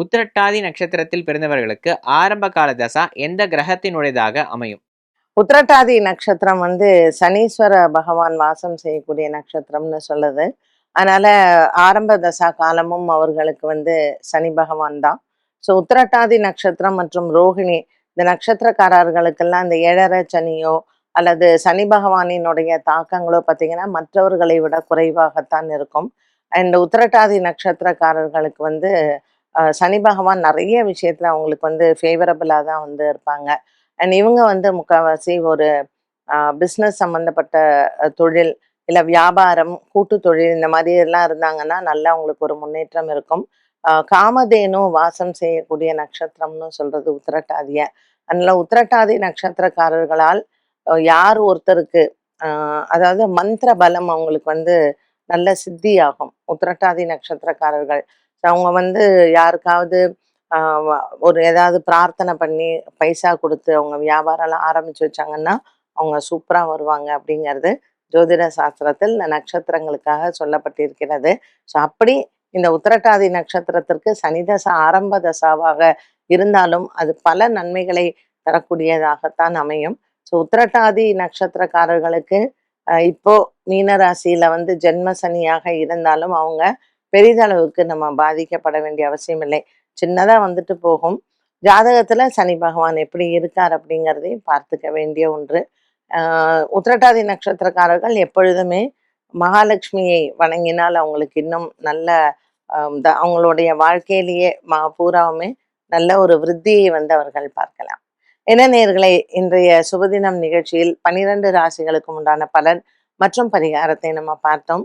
உத்திரட்டாதி நட்சத்திரத்தில் பிறந்தவர்களுக்கு ஆரம்ப கால தசா எந்த கிரகத்தினுடையதாக அமையும்? உத்திரட்டாதி நட்சத்திரம் வந்து சனீஸ்வர பகவான் வாசம் செய்யக்கூடிய நட்சத்திரம்னு சொல்லுது. அதனால ஆரம்ப தசா காலமும் அவர்களுக்கு வந்து சனி பகவான் தான். ஸோ உத்திரட்டாதி நட்சத்திரம் மற்றும் ரோகிணி இந்த நட்சத்திரக்காரர்களுக்கெல்லாம் இந்த ஏழரை சனியோ அல்லது சனி பகவானினுடைய தாக்கங்களோ பார்த்தீங்கன்னா மற்றவர்களை விட குறைவாகத்தான் இருக்கும். அண்ட் உத்திரட்டாதி நட்சத்திரக்காரர்களுக்கு வந்து சனி பகவான் நிறைய விஷயத்துல அவங்களுக்கு வந்து ஃபேவரபிளாக தான் வந்து இருப்பாங்க. அண்ட் இவங்க வந்து முக்கால்வாசி ஒரு பிஸ்னஸ் சம்மந்தப்பட்ட தொழில் இல்லை வியாபாரம் கூட்டு தொழில் இந்த மாதிரி எல்லாம் இருந்தாங்கன்னா நல்லா அவங்களுக்கு ஒரு முன்னேற்றம் இருக்கும். அஹ், காமதேனு வாசம் செய்யக்கூடிய நட்சத்திரம்னு சொல்றது உத்திரட்டாதிய. அதனால உத்திரட்டாதி நட்சத்திரக்காரர்களால் யார் ஒருத்தருக்கு அதாவது மந்திர பலம் அவங்களுக்கு வந்து நல்ல சித்தியாகும். உத்திரட்டாதி நட்சத்திரக்காரர்கள். அவங்க வந்து யாருக்காவது ஆஹ் ஒரு ஏதாவது பிரார்த்தனை பண்ணி பைசா கொடுத்து அவங்க வியாபாரம்லாம் ஆரம்பிச்சு வச்சாங்கன்னா அவங்க சூப்பரா வருவாங்க அப்படிங்கிறது ஜோதிட சாஸ்திரத்தில் இந்த நட்சத்திரங்களுக்காக சொல்லப்பட்டிருக்கிறது. ஸோ அப்படி இந்த உத்திரட்டாதி நட்சத்திரத்திற்கு சனிதசா ஆரம்ப தசாவாக இருந்தாலும் அது பல நன்மைகளை தரக்கூடியதாகத்தான் அமையும். ஸோ உத்திரட்டாதி நட்சத்திரக்காரர்களுக்கு இப்போ மீனராசியில வந்து ஜென்ம சனியாக இருந்தாலும் அவங்க பெரிதளவுக்கு நம்ம பாதிக்கப்பட வேண்டிய அவசியம் இல்லை. சின்னதா வந்துட்டு போகும். ஜாதகத்துல சனி பகவான் எப்படி இருக்கார் அப்படிங்கிறதையும் பார்த்துக்க வேண்டிய ஒன்று. ஆஹ் உத்திரட்டாதி நட்சத்திரக்காரர்கள் எப்பொழுதுமே மகாலட்சுமியை வணங்கினால் அவங்களுக்கு இன்னும் நல்ல அவங்களுடைய வாழ்க்கையிலேயே மா பூராவுமே நல்ல ஒரு விருத்தியை வந்து அவர்கள் பார்க்கலாம். என்ன நேர்களை இன்றைய சுபதினம் நிகழ்ச்சியில் பனிரெண்டு ராசிகளுக்கும் உண்டான பலன் மற்றும் பரிகாரத்தை நம்ம பார்த்தோம்.